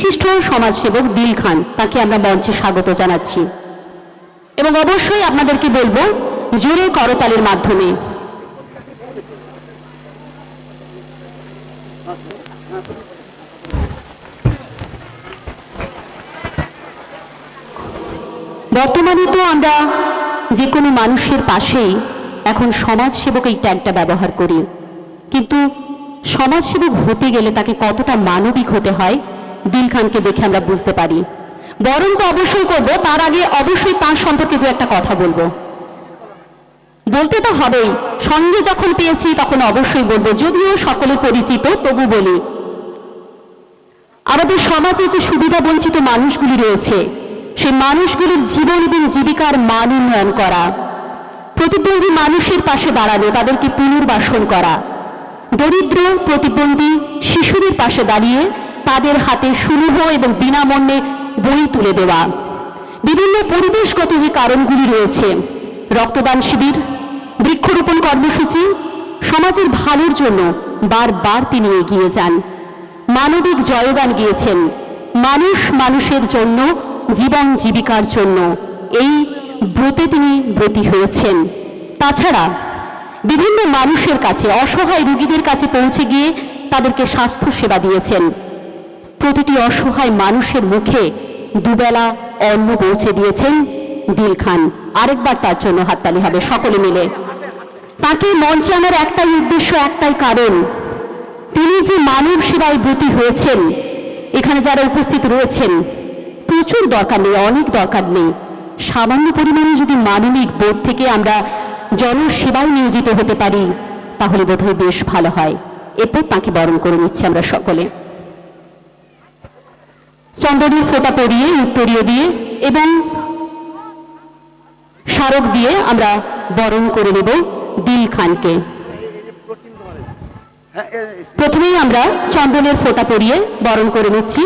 বিশিষ্ট সমাজসেবক দিল খান, তাকে আমরা মঞ্চে স্বাগত জানাচ্ছি। এবং অবশ্যই আপনাদেরকে বলব, জোরে করতালের মাধ্যমে। বর্তমানে তো আমরা যে কোনো মানুষের পাশেই এখন সমাজসেবক এই ট্যাগটা ব্যবহার করি। কিন্তু সমাজসেবক হতে গেলে তাকে কতটা মানবিক হতে হয় দিল খানকে দেখে আমরা বুঝতে পারি। বরং তো অবশ্যই করব, তার আগে অবশ্যই তার সম্পর্কে দু একটা কথা বলব। বলতে তো হবেই, সঙ্গে যখন পেয়েছি তখন অবশ্যই বলব, যদিও সকলে পরিচিত, তবু বলি। আমাদের সমাজে যে সুবিধা বঞ্চিত মানুষগুলি রয়েছে, সেই মানুষগুলির জীবন এবং জীবিকার মান উন্নয়ন করা, প্রতিবন্ধী মানুষের পাশে দাঁড়ানো, তাদেরকে পুনর্বাসন করা, দরিদ্র, প্রতিবন্ধী, শিশুদের পাশে দাঁড়িয়ে তাদের হাতে সুলভ এবং বিনামূল্যে বই তুলে দেওয়া। বিভিন্ন পরিবেশগত যে কারণগুলি রয়েছে, রক্তদান শিবির, বৃক্ষরোপণ কর্মসূচি, সমাজের ভালোর জন্য বারবার তিনি এগিয়ে যান। মানবিক জয়গান গিয়েছেন, মানুষ মানুষের জন্য, জীবন জীবিকার জন্য। এই ব্রতে তিনি ব্রতী হয়েছেন। তাছাড়া বিভিন্ন মানুষের কাছে, অসহায় রোগীদের কাছে পৌঁছে গিয়ে তাদেরকে স্বাস্থ্য সেবা দিয়েছেন। প্রতিটি অসহায় মানুষের মুখে দুবেলা অন্ন পৌঁছে দিয়েছেন দিল খান। আরেকবার তার জন্য হাততালি হবে, সকলে মিলে। তাকে মঞ্চে আনার একটাই উদ্দেশ্য, একটাই কারণ। তিনি যে মানব সেবায় ব্রতী হয়েছেন, এখানে যারা উপস্থিত রয়েছেন, প্রচুর দরকার নেই, অনেক দরকার নেই। সামান্য পরিমাণে যদি মানবিক বোধ থেকে আমরা জনসেবায় নিয়োজিত হতে পারি, তাহলে বোধহয় বেশ ভালো হয়। এরপর তাকে বরণ করে নিচ্ছি আমরা সকলে। চন্দনের ফোঁটা পরিয়ে উত্তরীয় দিয়ে এবং স্মারক দিয়ে আমরা বরণ করে নেব দিল খানকে। প্রথমেই আমরা চন্দনের ফোঁটা পরিয়ে বরণ করে নিচ্ছি।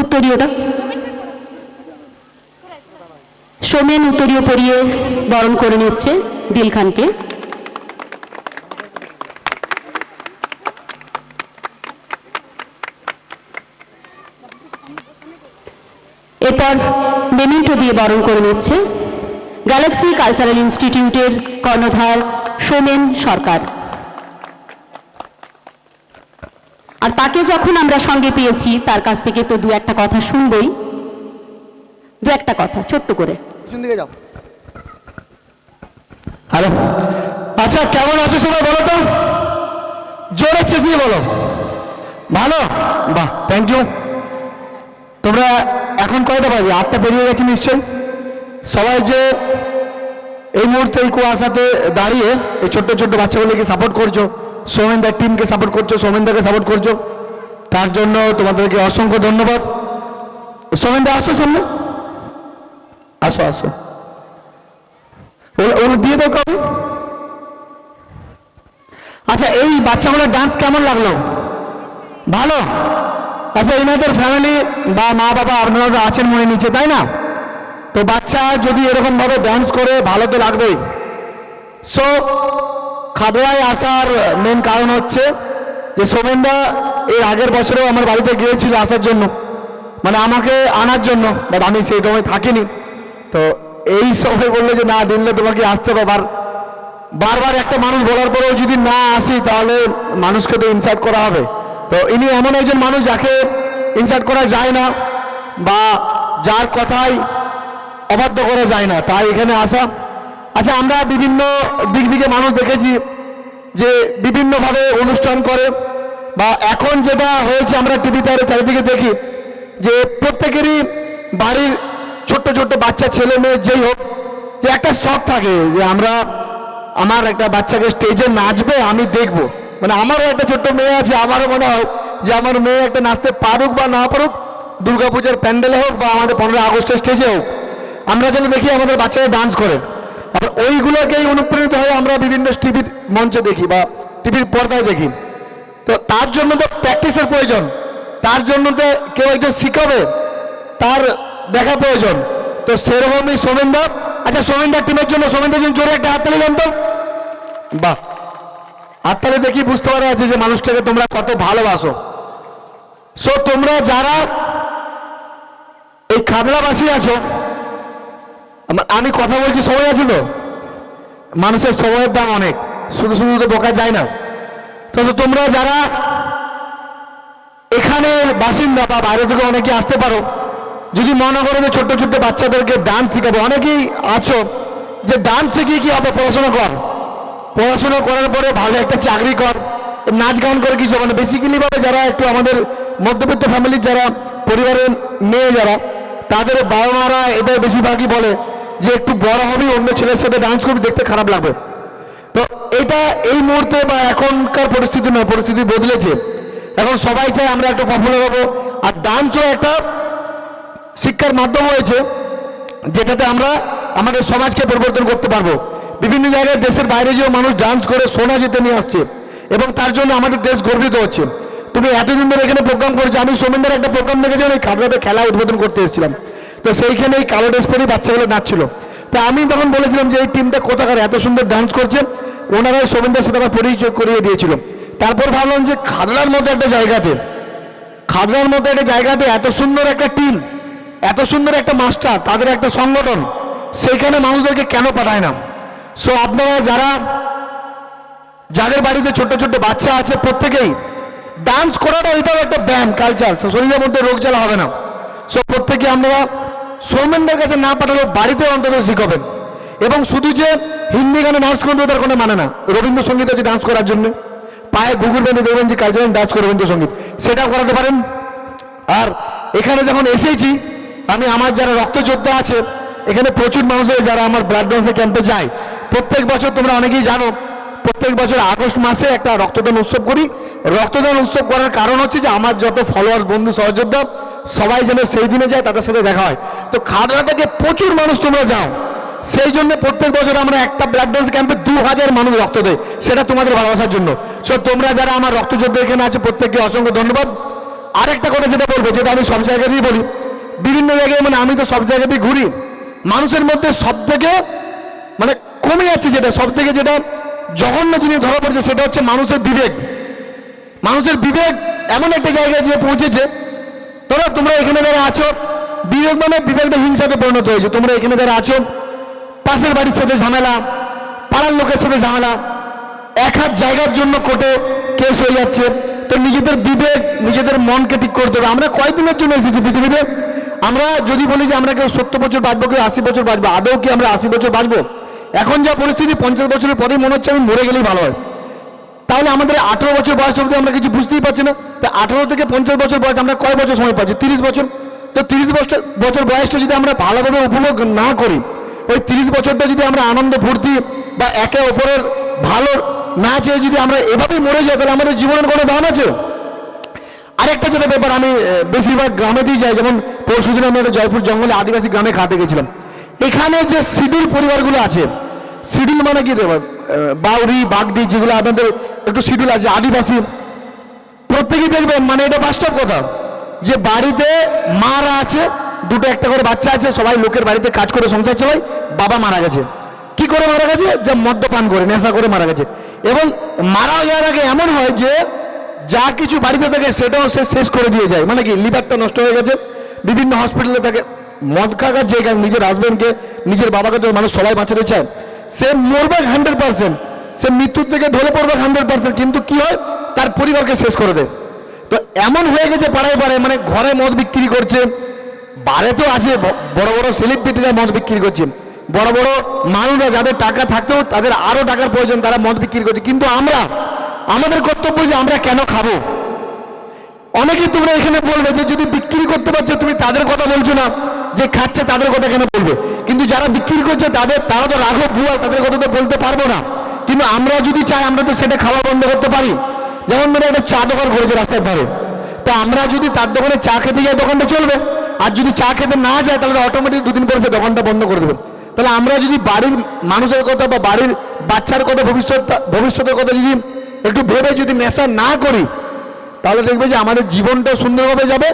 উত্তরীয়টা। সোমেন উত্তরীয় পরিয়ে বরণ করে নিচ্ছে দিল খানকে। এরপর মেমেন্টো দিয়ে বরণ করে নিচ্ছে গ্যালাক্সি কালচারাল ইনস্টিটিউটের কর্ণধার সোমেন সরকার। আর তাকে যখন আমরা সঙ্গে পেয়েছি তার কাছ থেকে তো দু একটা কথা শুনবই। দু একটা কথা ছোট্ট করে। পিছন দিকে যাও। হ্যালো। আচ্ছা কেমন আছো সবাই বলো তো? জোরে চেঁচিয়ে বলো। ভালো? বাহ থ্যাংক ইউ তোমরা এখন কয়টা বাজে? আটটা বেরিয়ে গেছে নিশ্চয়ই? সবাই যে এই মুহূর্তে এই কুয়াশাতে দাঁড়িয়ে এই ছোট্ট ছোট্ট বাচ্চাগুলিকে সাপোর্ট করছ, সৌমেনদার টিমকে সাপোর্ট করছ, সৌমেনদাকে সাপোর্ট করছ, তার জন্য তোমাদেরকে অসংখ্য ধন্যবাদ। সৌমেনদা, আসো সামনে। আসো আসো। ওগুলো দিয়ে দাও কবে আচ্ছা এই বাচ্চাগুলোর ডান্স কেমন লাগল? ভালো? আচ্ছা এনাদের ফ্যামিলি বা মা বাবা আপনারা আছেন মনে নিচে, তাই না? তো বাচ্চা যদি এরকমভাবে ডান্স করে, ভালো তো লাগবেই। সো খাদোয়ায় আসার মেন কারণ হচ্ছে যে সোমেনদা এর আগের বছরেও আমার বাড়িতে গিয়েছিল আসার জন্য। মানে আমাকে আনার জন্য বাট আমি সেই সময় থাকিনি। তো এই সময় বলল যে, না, দিল্লে তোমাকে আসতে হবে। বার বারবার একটা মানুষ বলার পরেও যদি না আসি, তাহলে মানুষকে তো ইনসার্ট করা হবে। তো ইনি এমন একজন মানুষ যাকে ইনসার্ট করা যায় না বা যার কথাই অবাধ্য করা যায় না, তাই এখানে আসা। আচ্ছা আমরা বিভিন্ন দিক দিকে মানুষ দেখেছি যে বিভিন্নভাবে অনুষ্ঠান করে বা এখন যেটা হয়েছে আমরা টিভিতে আরও চারিদিকে দেখি যে প্রত্যেকেরই বাড়ির ছোট্ট ছোট্ট বাচ্চা, ছেলে মেয়ে যেই হোক, যে একটা শখ থাকে যে আমরা আমার একটা বাচ্চাকে স্টেজে নাচবে, আমি দেখব। মানে আমারও একটা ছোট্ট মেয়ে আছে, আমারও মনে হয় যে আমার মেয়ে একটা নাচতে পারুক বা না পারুক, দুর্গাপূজার প্যান্ডেলে হোক বা আমাদের পনেরো আগস্টের স্টেজে হোক, আমরা যেন দেখি আমাদের বাচ্চারা ডান্স করে। আর ওইগুলোকেই অনুপ্রাণিত হয়ে আমরা বিভিন্ন টিভির মঞ্চে দেখি বা টিভির পর্দায় দেখি। তো তার জন্য তো প্র্যাকটিসের প্রয়োজন, তার জন্য তো কেউ একজন শিখাবে, তার দেখা প্রয়োজন। তো সেরকমই সোমেনদা আচ্ছা সোমেনদার টিমের জন্য, সোমেনদার জন্য জোরে একটা হাত তালি তো। বাহ। হাততালি দেখি বুঝতে পারা যাচ্ছে যে মানুষটাকে তোমরা কত ভালোবাসো। সো তোমরা যারা এই খাদড়াবাসী আছো, আমি কথা বলছি সময় আছে তো? মানুষের সময়ের দাম অনেক, শুধু শুধু তো বোকা যায় না। তো তোমরা যারা এখানের বাসিন্দা বা বাইরে থেকে অনেকে আসতে পারো, যদি মনে করো যে ছোট্ট ছোট্ট বাচ্চাদেরকে ডান্স শেখাবো, অনেকেই আছো যে ডান্স শিখিয়ে কি হবে, পড়াশোনা কর। পড়াশোনা করার পরে ভালো একটা চাকরি কর, নাচ গান করে কিছু মানে বেসিক্যালি ভাবে যারা একটু আমাদের মধ্যবিত্ত ফ্যামিলির যারা পরিবারের মেয়ে যারা, তাদের বাবা মারা এটাই বেশিরভাগই বলে যে একটু বড় হবে, অন্য ছেলের সাথে ডান্স করবি, দেখতে খারাপ লাগবে। তো এটা এই মুহূর্তে বা এখনকার পরিস্থিতি নয়, পরিস্থিতি বদলেছে। এখন সবাই চায় আমরা একটু পপুলার হব। আর ডান্সও একটা শিক্ষার মাধ্যম হয়েছে, যেটাতে আমরা আমাদের সমাজকে পরিবর্তন করতে পারব। বিভিন্ন জায়গায় দেশের বাইরে যেও মানুষ ডান্স করে, সোনা জিতে নিয়ে আসছে। এবং তার জন্য আমাদের দেশ গর্বিত হচ্ছে। তুমি এতদিন ধরে এখানে প্রোগ্রাম করেছ, আমি সোমেনদের একটা প্রোগ্রাম দেখেছিলাম এই খাদরাতে খেলা উদ্বোধন করতে এসেছিলাম। তো সেইখানে এই কালো ড্রেস পরে বাচ্চাগুলো নাচছিল। তা আমি তখন বলেছিলাম যে এই টিমটা কোথাকার, এত সুন্দর ডান্স করছে। ওনারাই সোমেনদের সাথে আমার পরিচয় করিয়ে দিয়েছিল। তারপর ভাবলাম যে খাদড়ার মতো একটা জায়গাতে খাদড়ার মতো একটা জায়গাতে এত সুন্দর একটা টিম এত সুন্দর একটা মাস্টার তাদের একটা সংগঠন, সেইখানে মানুষদেরকে কেন পাঠায় না? সো আপনারা যারা, যাদের বাড়িতে ছোট ছোট বাচ্চা আছে, প্রত্যেকেই ডান্স করাটা এটাও একটা ব্যায়াম কালচার শরীরের মধ্যে রোগ জ্বালা হবে না। সো প্রত্যেকে আপনারা সৌমেনদের কাছে না পাঠালেও বাড়িতে অন্তত শিখাবেন। এবং শুধু যে হিন্দি গানে ডান্স করবে তার কোনো মানে না। রবীন্দ্রসঙ্গীত আছে ডান্স করার জন্য। পায়ে গুগল বেঁধে দেখবেন যে কালচারাল ডান্স করে রবীন্দ্রসঙ্গীত। সেটাও করাতে পারেন। আর এখানে যখন এসেছি, আমি আমার যারা রক্তযোদ্ধা আছে, এখানে প্রচুর মানুষের, যারা আমার ব্লাড ডোনেশন ক্যাম্পে যায় প্রত্যেক বছর তোমরা অনেকেই জানো, প্রত্যেক বছর আগস্ট মাসে একটা রক্তদান উৎসব করি। রক্তদান উৎসব করার কারণ হচ্ছে যে আমার যত ফলোয়ার বন্ধু, সহযোদ্ধা, সবাই যেন সেই দিনে যায়, তাদের সাথে দেখা হয়। তো খাদড়া থেকে প্রচুর মানুষ তোমরা যাও। সেই জন্য প্রত্যেক বছর আমরা একটা ব্লাড ডোনেশন ক্যাম্পে দু হাজার মানুষ রক্ত দেয়। সেটা তোমাদের ভালোবাসার জন্য। সো তোমরা যারা আমার রক্তযোদ্ধা এখানে আছে, প্রত্যেককে অসংখ্য ধন্যবাদ। আরেকটা কথা যেটা বলব, যেটা আমি সব জায়গাতেই বলি, বিভিন্ন জায়গায় মানে আমি তো সব জায়গাতেই ঘুরি। মানুষের মধ্যে সব থেকে কমে যাচ্ছে যেটা সব থেকে যেটা জঘন্য জিনিস ধরা পড়ছে সেটা হচ্ছে মানুষের বিবেক। মানুষের বিবেক এমন একটা জায়গায় যে পৌঁছেছে, ধরো তোমরা এখানে যারা আছো, বিবেক মানে বিবেকটা হিংসাতে পরিণত হয়েছে। তোমরা এখানে যারা আছো, পাশের বাড়ির সাথে ঝামেলা, পাড়ার লোকের সাথে ঝামেলা, এক হাত জায়গার জন্য কোটে কেস হয়ে যাচ্ছে। তো নিজেদের বিবেক, নিজেদের মনকে ঠিক করতে হবে। আমরা কয়দিনের জন্য এসেছি পৃথিবীতে? আমরা যদি বলি যে আমরা কেউ সত্তর বছর বাঁচবো, কেউ আশি বছর বাঁচবো, আদৌ কি আমরা আশি বছর বাঁচবো? এখন যা পরিস্থিতি, পঞ্চাশ বছরের পরেই মনে হচ্ছে আমি মরে গেলেই ভালো হয়। তাহলে আমাদের আঠেরো বছর বয়স অবধি আমরা কিছু বুঝতেই পারছি না। তা আঠেরো থেকে পঞ্চাশ বছর বয়স আমরা কয় বছর সময় পাচ্ছি? তিরিশ বছর। তো তিরিশ বছর বছর বয়সটা যদি আমরা ভালোভাবে উপভোগ না করি, ওই তিরিশ বছরটা যদি আমরা আনন্দ, ফুর্তি বা একে অপরের ভালো না চেয়ে যদি আমরা এভাবেই মরে যাই, তাহলে আমাদের জীবনের কোনো দাম আছে? আরেকটা যেটা ব্যাপার, আমি বেশিরভাগ গ্রামেতেই যাই। যেমন পরশুদিন আমি একটা জয়পুর জঙ্গলে আদিবাসী গ্রামে খাতে গেছিলাম। এখানে যে শিডিউল পরিবারগুলো আছে শিডিউল মানে কি দেবো? বাউরি বাগদি যেগুলো আপনাদের একটু শিডিউল আছে, আদিবাসী। প্রত্যেকেই দেখবেন মানে এটা বাস্তব কথা, যে বাড়িতে মারা আছে, দুটো একটা করে বাচ্চা আছে, সবাই লোকের বাড়িতে কাজ করে সংসার চালায়, বাবা মারা গেছে। কি করে মারা গেছে? যে মদ্যপান করে, নেশা করে মারা গেছে। এবং মারা যাওয়ার আগে এমন হয় যে, যা কিছু বাড়িতে থাকে, সেটাও সে শেষ করে দিয়ে যায়। মানে কি, লিভারটা নষ্ট হয়ে গেছে, বিভিন্ন হসপিটালে থাকে। মদ খাগার জায়গায় নিজের হাজবেন্ডকে নিজের বাবাকে মানুষ সবাই বাঁচাতে চায়। সে মরবে হান্ড্রেড পার্সেন্ট সে মৃত্যুর থেকে ঢলে পড়বে হান্ড্রেড পার্সেন্ট কিন্তু কি হয়? তার পরিবারকে শেষ করে দেয়। তো এমন হয়ে গেছে পাড়ায় পাড়ায় মানে ঘরে মদ বিক্রি করছে, বারে তো আছে বড় বড় সেলিব্রিটিরা মদ বিক্রি করছে। বড় বড় মানুষরা যাদের টাকা থাকতেও, তাদের আরও টাকার প্রয়োজন, তারা মদ বিক্রি করছে। কিন্তু আমরা, আমাদের কর্তব্য যে আমরা কেন খাব? অনেকেই তোমরা এখানে বলবে যে যদি বিক্রি করতে পারছ, তুমি তাদের কথা বলছো না। যে খাচ্ছে তাদের কথা কেন বলবে? কিন্তু যারা বিক্রি করছে তাদের, তারা তো রাঘব ভুয়া তাদের কথা তো বলতে পারব না। কিন্তু আমরা যদি চাই, আমরা তো সেটা খাওয়া বন্ধ করতে পারি। যেমন ধরে একটা চা দোকান করেছে রাস্তার ধারে। তা আমরা যদি তার দোকানে চা খেতে যাই, দোকানটা চলবে। আর যদি চা খেতে না যায়, তাহলে অটোমেটিক দুদিন পরে সে দোকানটা বন্ধ করে দেবে। তাহলে আমরা যদি বাড়ির মানুষের কথা বা বাড়ির বাচ্চার কথা ভবিষ্যৎ ভবিষ্যতের কথা যদি একটু ভেবে যদি নেশা না করি, তাহলে দেখবে যে আমাদের জীবনটাও সুন্দরভাবে যাবে,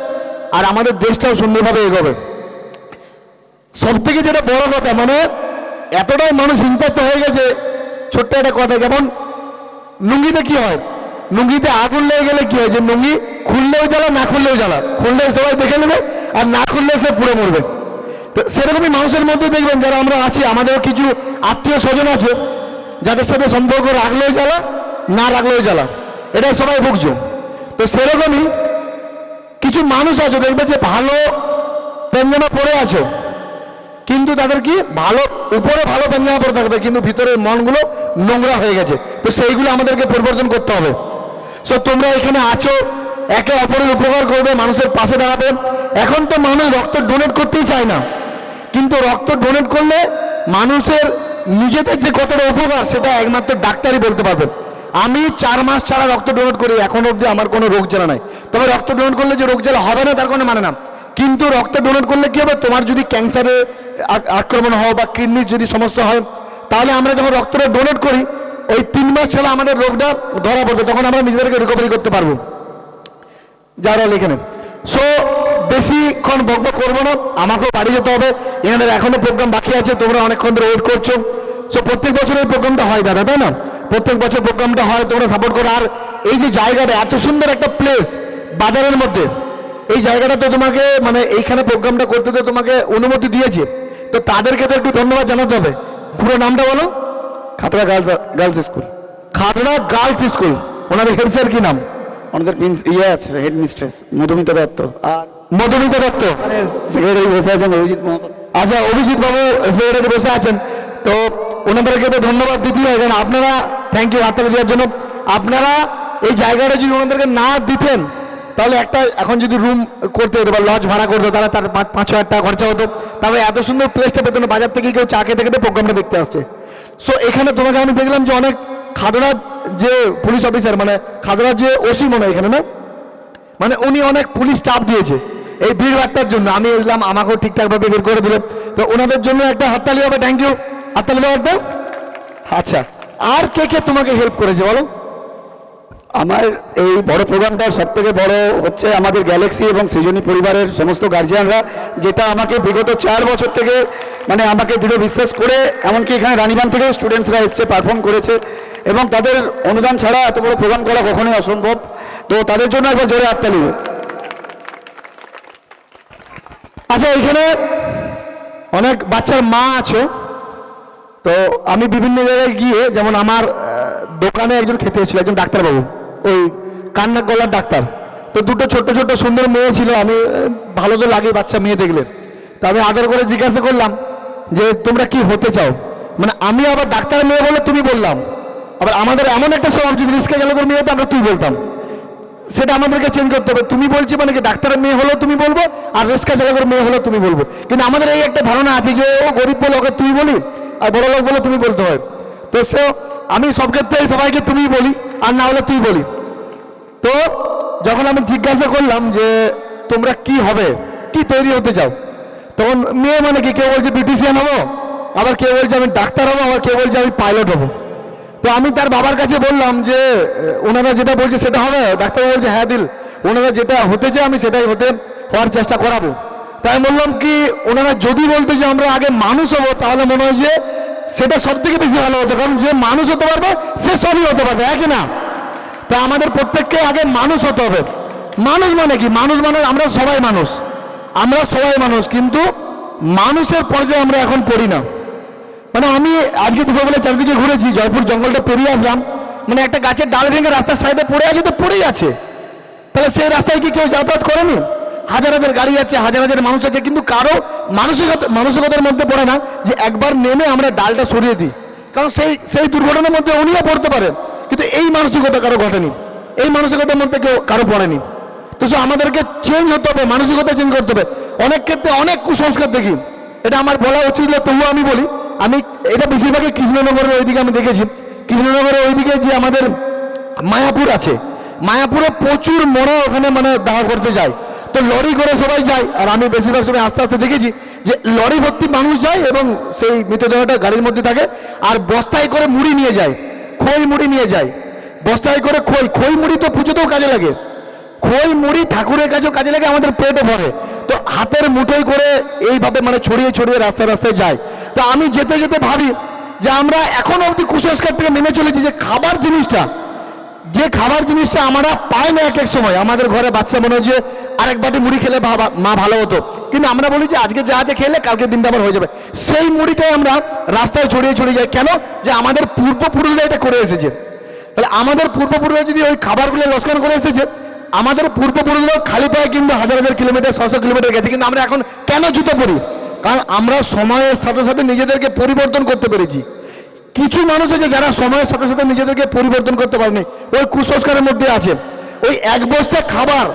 আর আমাদের দেশটাও সুন্দরভাবে এগোবে। সব থেকে যেটা বড় কথা মানে এতটাই মানুষ হিংসাত্ম হয়ে গেছে, ছোট্ট একটা কথা, যেমন লুঙ্গিতে কি হয়? লুঙ্গিতে আগুন লেগে গেলে কি হয়? যে লুঙ্গি খুললেও জ্বালা, না খুললেও জ্বালা। খুললে সবাই দেখে নেবে, আর না খুললে সে পুড়ে মরবে। তো সেরকমই মানুষের মধ্যে দেখবেন, যারা আমরা আছি, আমাদেরও কিছু আত্মীয় স্বজন আছে, যাদের সাথে সম্পর্ক রাখলেও জ্বালা, না রাখলেও জ্বালা। এটাই সবাই ভুগছ। তো সেরকমই কিছু মানুষ আছে, দেখবে যে ভালো পেঞ্জামা পরে আছো। কিন্তু তাদের কি ভালো, উপরে ভালো পেঞ্জামা পরে থাকবে, কিন্তু ভিতরের মনগুলো নোংরা হয়ে গেছে। তো সেইগুলো আমাদেরকে পরিবর্তন করতে হবে। সো তোমরা এখানে আছো, একে অপরের উপকার করবে, মানুষের পাশে দাঁড়াবে। এখন তো মানুষ রক্ত ডোনেট করতেই চায় না। কিন্তু রক্ত ডোনেট করলে মানুষের নিজেদের যে কতটা উপকার, সেটা একমাত্র ডাক্তারই বলতে পারবে। আমি চার মাস ছাড়া রক্ত ডোনেট করি, এখন অবধি আমার কোনো রোগ জ্বালা নাই। তবে রক্ত ডোনেট করলে যে রোগ জ্বালা হবে না, তার কোনো মানে না। কিন্তু রক্ত ডোনেট করলে কি হবে? তোমার যদি ক্যান্সারে আক্রমণ হয় বা কিডনির যদি সমস্যা হয়, তাহলে আমরা যখন রক্তটা ডোনেট করি, ওই তিন মাস ছাড়া আমাদের রোগটা ধরা পড়বে, তখন আমরা নিজেদেরকে রিকভারি করতে পারব। যারা এখানে সো বেশিক্ষণ বকবক করব না, আমাকেও বাড়ি যেতে হবে। এখনও প্রোগ্রাম বাকি আছে, তোমরা অনেকক্ষণ ধরে ওয়েট করছ। সো প্রত্যেক বছর এই প্রোগ্রামটা হয় দাদা, তাই না? প্রত্যেক বছর প্রোগ্রামটা হয়, তোমরা সাপোর্ট করো। আর এই যে জায়গাটা, এত সুন্দর একটা প্লেস বাজারের মধ্যে। এই জায়গাটা তো তোমাকে মানে এইখানে প্রোগ্রামটা করতে তো তোমাকে অনুমতি দিয়েছে। তো তাদেরকে তো একটু ধন্যবাদ জানাতে হবে। পুরো নামটা বলো। Khatra girls girls school. Khatra girls school. ওনাদের হেড স্যার কি নাম? ওনাদের প্রিন্স ইয়ে আছে হেড মিস্ট্রেস মধুমিতা দত্ত। আর মধুমিতা দত্ত। সেক্রেটারি বসে আছেন অভিজিৎ আচ্ছা অভিজিৎ বাবু সেক্রেটারি বসে আছেন। তো ওনাদেরকে তো ধন্যবাদ দিতেই হয় কারণ আপনারা থ্যাংক ইউ হাততালি দেওয়ার জন্য। আপনারা এই জায়গাটা যদি ওনাদেরকে না দিতেন তাহলে একটা এখন যদি রুম করতে হতো বা লজ ভাড়া করতো, তাহলে তার পাঁচ হাজার টাকা খরচা হতো। তবে এত সুন্দর প্লেসটা পেতো না বাজার থেকে কেউ চা খেতে খেতে প্রোগ্রামটা দেখতে আসছে। সো এখানে তোমাকে আমি দেখলাম যে অনেক খাদড়ার যে পুলিশ অফিসার মানে খাদড়ার যে ওসি মনে এখানে, না? মানে উনি অনেক পুলিশ স্টাফ দিয়েছে এই ভিড় ভাট্টার জন্য। আমি এলাম আমাকেও ঠিকঠাকভাবে বের করে দিলেন তো ওনাদের জন্য একটা হাততালি হবে থ্যাংক ইউ হাততালি দাও আচ্ছা। আর কে কে তোমাকে হেল্প করেছে, বলো? আমার এই বড় প্রোগ্রামটা সব থেকে বড় হচ্ছে আমাদের গ্যালাক্সি এবং সৃজনী পরিবারের সমস্ত গার্জিয়ানরা, যেটা আমাকে বিগত চার বছর থেকে মানে আমাকে দৃঢ় বিশ্বাস করে, এমনকি এখানে রানীবান থেকেও স্টুডেন্টসরা এসছে পারফর্ম করেছে এবং তাদের অনুদান ছাড়া এত বড় প্রোগ্রাম করা কখনোই অসম্ভব। তো তাদের জন্য একবার জোরে হাততালি আচ্ছা এখানে অনেক বাচ্চার মা আছে। তো আমি বিভিন্ন জায়গায় গিয়ে যেমন আমার দোকানে একজন খেতে এসেছিল, একজন ডাক্তারবাবু। ওই কান্না গলার ডাক্তার। তো দুটো ছোট্ট ছোট্ট সুন্দর মেয়ে ছিল, আমি ভালো তো লাগে বাচ্চা মেয়ে দেখলে। তো আমি আদর করে জিজ্ঞাসা করলাম যে, তোমরা কি হতে চাও? মানে আমি আবার ডাক্তার মেয়ে বলে তুমি বললাম। আবার আমাদের এমন একটা স্বভাব, যদি রিস্কে গেলে মেয়ে হতো আমরা তুই বলতাম। সেটা আমাদেরকে চেঞ্জ করতে হবে। তুমি বলছি মানে কি, ডাক্তারের মেয়ে হলেও তুমি বলব আর রেস্কা চালকের মেয়ে হলেও তুমি বলব? কিন্তু আমাদের এই একটা ধারণা আছে যে, ও গরিব বলে ওকে তুই বলি আর বড় লোক বলে তুমি বলতে হয়। তো সে আমি সব ক্ষেত্রেই সবাইকে তুমি বলি। আর না হলে তুই বলি। তো যখন আমি জিজ্ঞাসা করলাম যে, তোমরা কি হবে? কি তৈরি হতে চাও? তখন মেয়ে মানে কি, কেউ বলছে বিউটিশিয়ান হব, আবার কেউ বলছে আমি ডাক্তার হব, আবার কেউ বলছে আমি পাইলট হব। তো আমি তার বাবার কাছে বললাম যে ওনারা যেটা বলছে সেটা হবে। ডাক্তার বলছে হ্যাঁ দিল, ওনারা যেটা হতে চায় আমি সেটাই হতে, হওয়ার চেষ্টা করাবো। তাই বললাম কি, ওনারা যদি বলতো যে আমরা আগে মানুষ হব, তাহলে মনে হয় যে সেটা সব থেকে বেশি ভালো হতো, কারণ যে মানুষ হতে পারবে, সে সবই হতে পারবে একই না? তা আমাদের প্রত্যেককে আগে মানুষ হতে হবে। মানুষ মানে কি? মানুষ মানে আমরা সবাই মানুষ। আমরা সবাই মানুষ, কিন্তু মানুষের পর্যায়ে আমরা এখন পড়ি না। মানে আমি আজকে দুপুরবেলা চারিদিকে ঘুরেছি, জয়পুর জঙ্গলটা পেরিয়ে আসলাম। মানে একটা গাছের ডাল ভেঙে রাস্তার সাইডে পড়ে আছে তো পড়েই আছে। তাহলে সেই রাস্তায় কি কেউ যাতায়াত করেনি? হাজার হাজার গাড়ি আছে, হাজার হাজার মানুষ আছে, কিন্তু কারও মানসিকতা, মানসিকতার মধ্যে পড়ে না যে একবার নেমে আমরা ডালটা সরিয়ে দিই। কারণ সেই সেই দুর্ঘটনার মধ্যে উনিও পড়তে পারে কিন্তু এই মানসিকতা কারও ঘটেনি। এই মানসিকতার মধ্যে কেউ কারও পড়েনি। তো সে আমাদেরকে চেঞ্জ হতে হবে, মানসিকতা চেঞ্জ করতে হবে। অনেক ক্ষেত্রে অনেক কুসংস্কার দেখি। এটা আমার বলা উচিত তবুও আমি বলি, আমি এটা বেশিরভাগই কৃষ্ণনগরের ওইদিকে আমি দেখেছি। কৃষ্ণনগরের ওইদিকে যে আমাদের মায়াপুর আছে, মায়াপুরে প্রচুর মরা ওখানে মানে দেখা করতে যায়। তো লরি করে সবাই যায়। আর আমি বেশিরভাগ সময় আস্তে আস্তে দেখেছি যে লরি ভর্তি মানুষ যায় এবং সেই মৃতদেহটা গাড়ির মধ্যে থাকে আর বস্তায় করে মুড়ি নিয়ে যায় খই মুড়ি নিয়ে যায়। বস্তায় করে খই খই মুড়ি তো পুজোতেও কাজে লাগে। খই মুড়ি ঠাকুরের কাছেও কাজে লাগে, আমাদের পেটে ভরে। তো হাতের মুঠোই করে এইভাবে মানে ছড়িয়ে ছড়িয়ে রাস্তায় রাস্তায় যায়। তো আমি যেতে যেতে ভাবি যে আমরা এখন অবধি কুসংস্কার থেকে মেনে চলেছি যে খাবার জিনিসটা যে খাবার জিনিসটা আমরা পাই না এক এক সময়, আমাদের ঘরে বাচ্চা মনে হয় যে আরেক বাটি মুড়ি খেলে মা ভালো হতো। কিন্তু আমরা বলি যে আজকে যা আছে খেলে কালকে দিনটা আবার হয়ে যাবে। সেই মুড়িটাই আমরা রাস্তায় ছড়িয়ে ছড়িয়ে যাই। কেন? যে আমাদের পূর্বপুরুষরা এটা করে এসেছে। তাহলে আমাদের পূর্বপুরুষরা যদি ওই খাবারগুলো লোকসান করে এসেছে, আমাদের পূর্বপুরুষরাও খালি পায়ে কিন্তু হাজার হাজার কিলোমিটার, ছশো কিলোমিটার গেছে। কিন্তু আমরা এখন কেন জুতো পরি? কারণ আমরা সময়ের সাথে সাথে নিজেদেরকে পরিবর্তন করতে পেরেছি। কিছু মানুষ আছে যারা সময়ের সাথে সাথে নিজেদেরকে পরিবর্তন করতে পারেনি। ওই কুসংস্কারের মধ্যে আছে। ওই এক বস্তা খাবার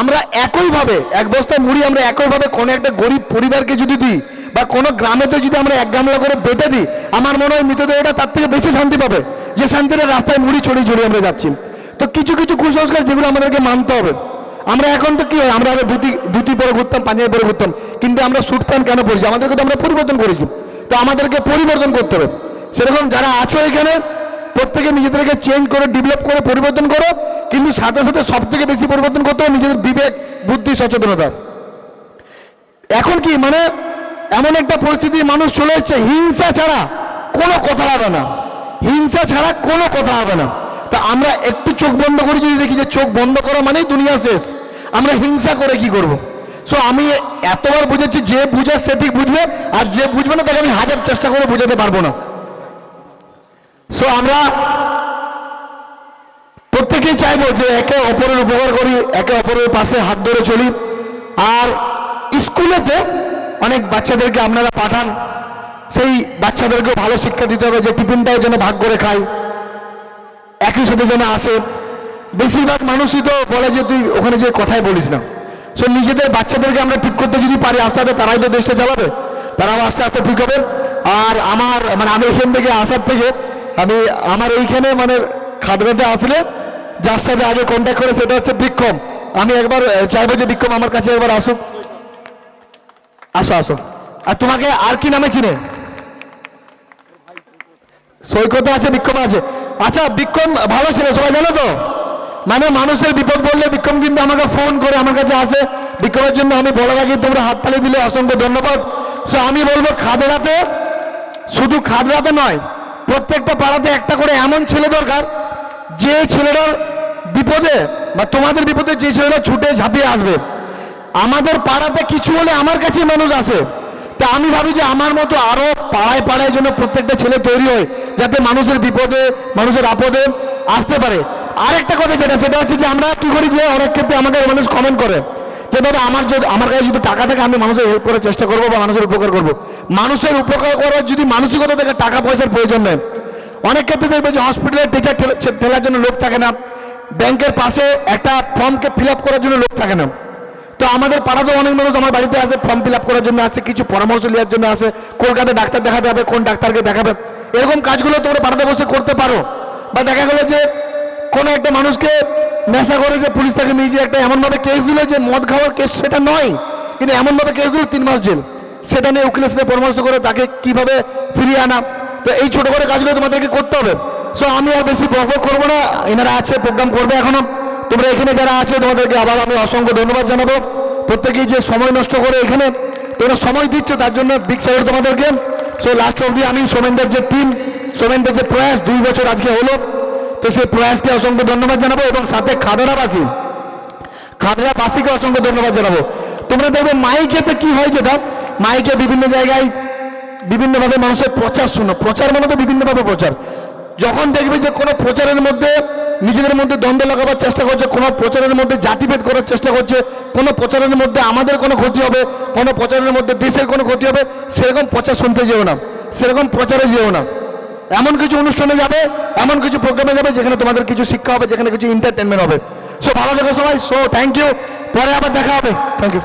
আমরা একইভাবে, এক বস্তা মুড়ি আমরা একইভাবে কোনো একটা গরিব পরিবারকে যদি দিই বা কোনো গ্রামেতে যদি আমরা এক গামলা করে বেটে দিই, আমার মনে হয় মৃতদেহটা তার থেকে বেশি শান্তি পাবে। যে শান্তিটা রাস্তায় মুড়ি ছড়িয়ে ছড়িয়ে আমরা যাচ্ছি। তো কিছু কিছু কুসংস্কার যেগুলো আমাদেরকে মানতে হবে। আমরা এখন তো কি হয়, আমরা আগে ধুতি ধুতি পরে ঘুরতাম, পাঞ্জাবি পরে ঘুরতাম, কিন্তু আমরা স্যুট প্যান্ট কেন পরেছি? আমাদেরকে তো আমরা পরিবর্তন করেছি। তো আমাদেরকে পরিবর্তন করতে হবে। সেরকম যারা আছো এখানে, প্রত্যেকে নিজেদেরকে চেঞ্জ করে ডেভেলপ করে, পরিবর্তন করো, কিন্তু সাথে সাথে সব থেকে বেশি পরিবর্তন করতে হবে নিজেদের বিবেক, বুদ্ধি, সচেতনতা। এখন কি মানে এমন একটা পরিস্থিতি মানুষ চলে এসছে, হিংসা ছাড়া কোনো কথা হবে না। হিংসা ছাড়া কোনো কথা হবে না। তা আমরা একটু চোখ বন্ধ করে যদি দেখি যে চোখ বন্ধ করা মানেই দুনিয়া শেষ, আমরা হিংসা করে কি করব? সো আমি এতবার বুঝেছি, যে বুঝে সে ঠিক বুঝবে, আর যে বুঝবে না, তাকে আমি হাজার চেষ্টা করে বোঝাতে পারব না। সো আমরা প্রত্যেকেই চাইব যে একে অপরের উপকার করি, একে অপরের পাশে হাত ধরে চলি। আর স্কুলেতে অনেক বাচ্চাদেরকে আপনারা পাঠান। সেই বাচ্চাদেরকেও ভালো শিক্ষা দিতে হবে যে টিফিনটাও যেন ভাগ করে খায়, একই সাথে যেন আসে। বেশিরভাগ মানুষই তো বলে যে তুই ওখানে যে কথাই বলিস না। সো নিজেদের বাচ্চাদেরকে আমরা ঠিক করতে যদি পারি, আস্তে আস্তে তারাই তো দেশটা চালাবে, তারাও আস্তে আস্তে ঠিক হবে। আর আমার মানে আমি এখান থেকে আসার থেকে আমি আমার এইখানে মানে খাদরাতে আসলে, যার সাথে আগে কন্ট্যাক্ট করে সেটা হচ্ছে বিক্ষম আমি একবার চাইব যে বিক্ষম আমার কাছে একবার আসুক। আসো আসো। আর তোমাকে আর কি নামে চিনে? সৈকত আছে বিক্ষম আছে। আচ্ছা বিক্ষম ভালো ছিল, সবাই জানো তো? মানে মানুষের বিপদ বললে বিক্ষম কিন্তু আমাকে ফোন করে, আমার কাছে আসে। বিক্ষমের জন্য আমি বলে রাখি তোমরা হাততালি দিলে অসংখ্য ধন্যবাদ। সো আমি বলব খাদড়াতে শুধু খাদড়াতে নয় প্রত্যেকটা পাড়াতে একটা করে এমন ছেলে দরকার, যে ছেলেটার বিপদে বা তোমাদের বিপদে যে ছেলেটা ছুটে ঝাঁপিয়ে আসবে। আমাদের পাড়াতে কিছু হলে আমার কাছেই মানুষ আসে। তা আমি ভাবি যে আমার মতো আরও পাড়ায় পাড়ায় জন্য প্রত্যেকটা ছেলে তৈরি হয়, যাতে মানুষের বিপদে, মানুষের আপদে আসতে পারে। আরেকটা কথা যেটা, সেটা হচ্ছে যে আমরা কি করি যে অনেক ক্ষেত্রে আমাকে মানুষ কমেন্ট করে। যে দাদা আমার যদি আমার কাছে যদি টাকা থাকে, আমি মানুষের হেল্প করার চেষ্টা করব বা মানুষের উপকার করব। মানুষের উপকার করার যদি মানসিকতা থেকে টাকা পয়সার প্রয়োজন নেই। অনেক ক্ষেত্রে দেখবে যে হসপিটালে টিচার ঠেলার জন্য লোক থাকে না। ব্যাংকের পাশে একটা ফর্মকে ফিল করার জন্য লোক থাকে না। তো আমাদের পাড়াতে অনেক মানুষ আমার বাড়িতে আসে ফর্ম ফিল করার জন্য আসে, কিছু পরামর্শ নেওয়ার জন্য আসে, কলকাতায় ডাক্তার দেখাতে হবে কোন ডাক্তারকে দেখাবে। এরকম কাজগুলো তোমরা পাড়াতে বসে করতে পারো। বা দেখা গেলো যে কোনো একটা মানুষকে নেশা করে যে পুলিশ তাকে নিয়ে যে একটা এমনভাবে কেস দিল যে মদ খাওয়ার কেস সেটা নয়, কিন্তু এমনভাবে কেস দিল তিন মাস জেল। সেটা নিয়ে উকিলের সাথে পরামর্শ করে তাকে কীভাবে ফিরিয়ে আনা। তো এই ছোটো করে কাজগুলো তোমাদেরকে করতে হবে। সো আমি আর বেশি বক করব না। এনারা আছে প্রোগ্রাম করবে এখনও। তোমরা এখানে যারা আছো, তোমাদেরকে আবার আমি অসংখ্য ধন্যবাদ জানাব। প্রত্যেকেই যে সময় নষ্ট করে এখানে, তোমরা সময় দিচ্ছ, তার জন্য বিগ সাইড তোমাদেরকে। সো লাস্ট অবধি আমি সোমেনদের যে টিম সোমেনদের যে প্রয়াস, দুই বছর আজকে হলো। তো সেই প্রয়াসকে অসংখ্য ধন্যবাদ জানাব এবং সাথে খাদরাবাসী খাদরাবাসীকে অসংখ্য ধন্যবাদ জানাব। তোমরা দেখবে মাইকেতে কি হয় যেটা? মাইকে বিভিন্ন জায়গায় বিভিন্নভাবে মানুষের প্রচার শোনো। প্রচার মানে তো বিভিন্নভাবে প্রচার। যখন দেখবে যে কোনো প্রচারের মধ্যে নিজেদের মধ্যে দ্বন্দ্ব লাগাবার চেষ্টা করছে, কোনো প্রচারের মধ্যে জাতিভেদ করার চেষ্টা করছে, কোনো প্রচারের মধ্যে আমাদের কোনো ক্ষতি হবে, কোনো প্রচারের মধ্যে দেশের কোনো ক্ষতি হবে, সেরকম প্রচার শুনতে যেও না। সেরকম প্রচারে যেও না। এমন কিছু অনুষ্ঠানে যাবে, এমন কিছু প্রোগ্রামে যাবে যেখানে তোমাদের কিছু শিক্ষা হবে, যেখানে কিছু এন্টারটেনমেন্ট হবে। সো ভালো থেকো সবাই। সো থ্যাংক ইউ পরে আবার দেখা হবে। Thank you